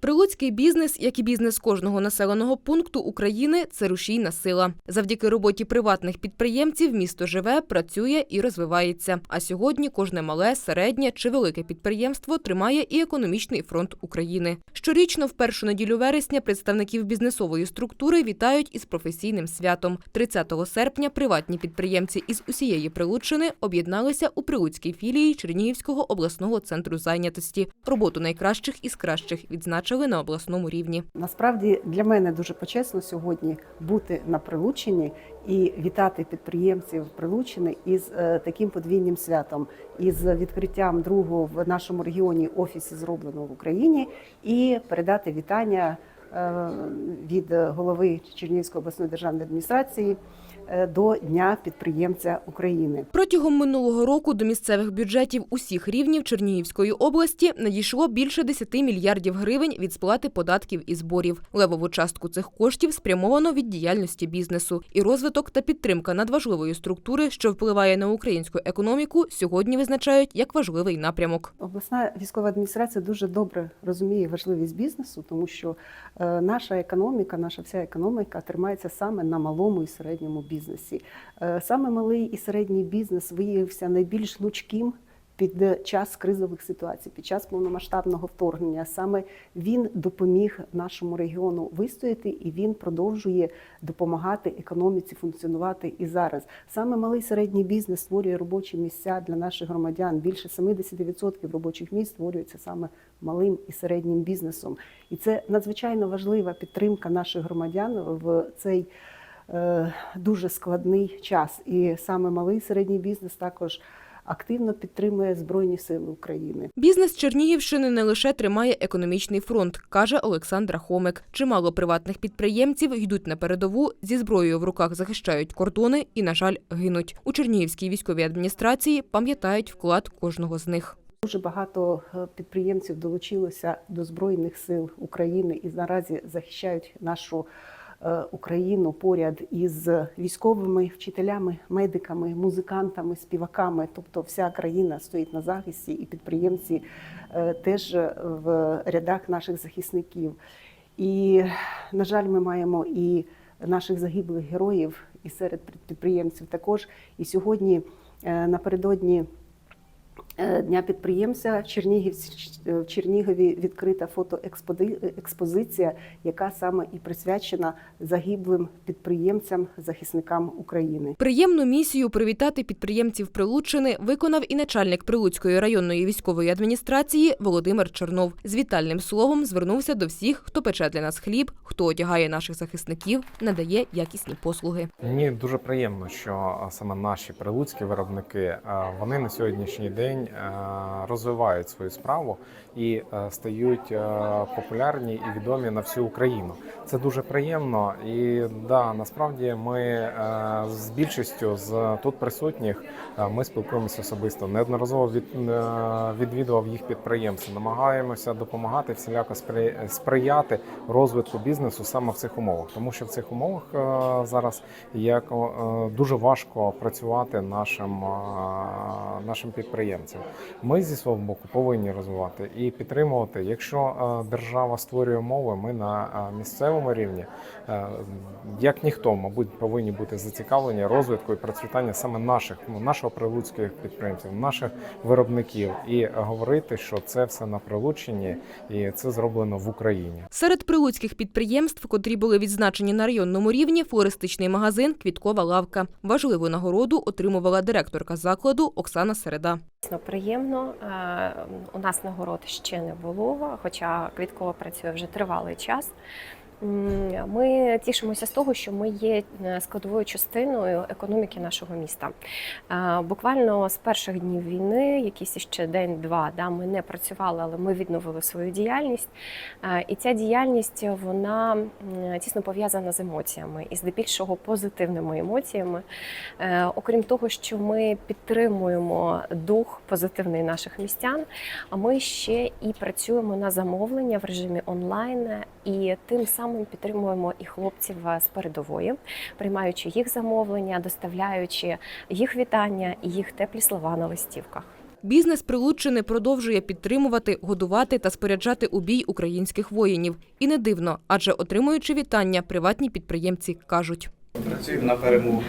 Прилуцький бізнес, як і бізнес кожного населеного пункту України, це рушійна сила. Завдяки роботі приватних підприємців місто живе, працює і розвивається. А сьогодні кожне мале, середнє чи велике підприємство тримає і економічний фронт України. Щорічно, в першу неділю вересня, представників бізнесової структури вітають із професійним святом. 30 серпня приватні підприємці із усієї Прилуччини об'єдналися у Прилуцькій філії Чернігівського обласного центру зайнятості. Роботу найкращих із кращих відзначили на обласному рівні. Насправді для мене дуже почесно сьогодні бути на прилученні і вітати підприємців прилучини із е, таким подвійним святом, із відкриттям другого в нашому регіоні офісі зробленого в Україні, і передати вітання від голови Чернігівської обласної державної адміністрації е, до Дня підприємця України. Протягом минулого року до місцевих бюджетів усіх рівнів Чернігівської області надійшло більше 10 мільярдів гривень від сплати податків і зборів. Левову частку цих коштів спрямовано від діяльності бізнесу. І розвиток та підтримка надважливої структури, що впливає на українську економіку, сьогодні визначають як важливий напрямок. Обласна військова адміністрація дуже добре розуміє важливість бізнесу, тому що е, наша економіка, наша вся економіка тримається саме на малому і середньому бізнесі. Е, Саме малий і середній бізнес виявився найбільш гнучким під час кризових ситуацій, під час повномасштабного вторгнення. Саме він допоміг нашому регіону вистояти, і він продовжує допомагати економіці функціонувати і зараз. Саме малий середній бізнес створює робочі місця для наших громадян. Більше 70% робочих місць створюється саме малим і середнім бізнесом. І це надзвичайно важлива підтримка наших громадян в цей е, дуже складний час. І саме малий середній бізнес також активно підтримує Збройні Сили України. Бізнес Чернігівщини не лише тримає економічний фронт, каже Олександра Хомик. Чимало приватних підприємців йдуть на передову зі зброєю в руках, захищають кордони і, на жаль, гинуть. У Чернігівській військовій адміністрації пам'ятають вклад кожного з них. Дуже багато е, підприємців долучилося до Збройних сил України і наразі захищають нашу Україну поряд із військовими вчителями, медиками, музикантами, співаками. Тобто вся країна стоїть на захисті, і підприємці е, теж в рядах наших захисників. І, на жаль, ми маємо і наших загиблих героїв, і серед підприємців також. І сьогодні е, напередодні. Е, Дня підприємця в Чернігівці в Чернігові відкрита фотоекспозиція, яка саме і присвячена загиблим підприємцям, захисникам України. Приємну місію привітати підприємців Прилуччини виконав і начальник Прилуцької районної військової адміністрації Володимир Чернов. З вітальним словом звернувся до всіх, хто пече для нас хліб, хто одягає наших захисників, надає якісні послуги. Мені дуже приємно, що саме наші прилуцькі виробники а, вони на сьогоднішній день а, розвивають свою справу і стають популярні і відомі на всю Україну. Це дуже приємно. І да, насправді ми з більшістю з тут присутніх ми спілкуємося особисто. Неодноразово від, відвідував їх підприємства. Намагаємося допомагати всіляко спри- сприяти розвитку бізнесу саме в цих умовах, тому що в цих умовах е, зараз як е, дуже важко працювати нашим, е, нашим підприємцям. Ми зі свого боку повинні розвивати і підтримувати. Якщо е, держава створює умови, ми на е, місцевому рівні, е, як ніхто, мабуть, повинні бути зацікавлені розвитку і процвітання саме наших, ну, нашого прилуцьких підприємців, наших виробників, і говорити, що це все на Прилуччині, і це зроблено в Україні. Серед прилуцьких підприємств, котрі були відзначені на районному рівні, флористичний магазин Квіткова лавка. Важливу нагороду отримувала директорка закладу Оксана Середа. Дійсно приємно. Е, У нас нагород ще не було, хоча Квіткова працює вже тривалий час. Ми тішимося з того, що ми є е, складовою частиною економіки нашого міста. Буквально з перших днів війни, якийсь ще день-два, да, ми не працювали, але ми відновили свою діяльність. І ця діяльність вона тісно пов'язана з емоціями і здебільшого позитивними емоціями. Е, Окрім того, що ми підтримуємо дух позитивний наших містян, а ми ще і працюємо на замовлення в режимі онлайн і тим самим підтримуємо і хлопців з передової, приймаючи їх замовлення, доставляючи їх вітання і їх теплі слова на листівках. Бізнес Прилуччини продовжує підтримувати, годувати та споряджати у бій українських воїнів. І не дивно, адже отримуючи вітання, приватні підприємці кажуть. Працюємо на перемогу.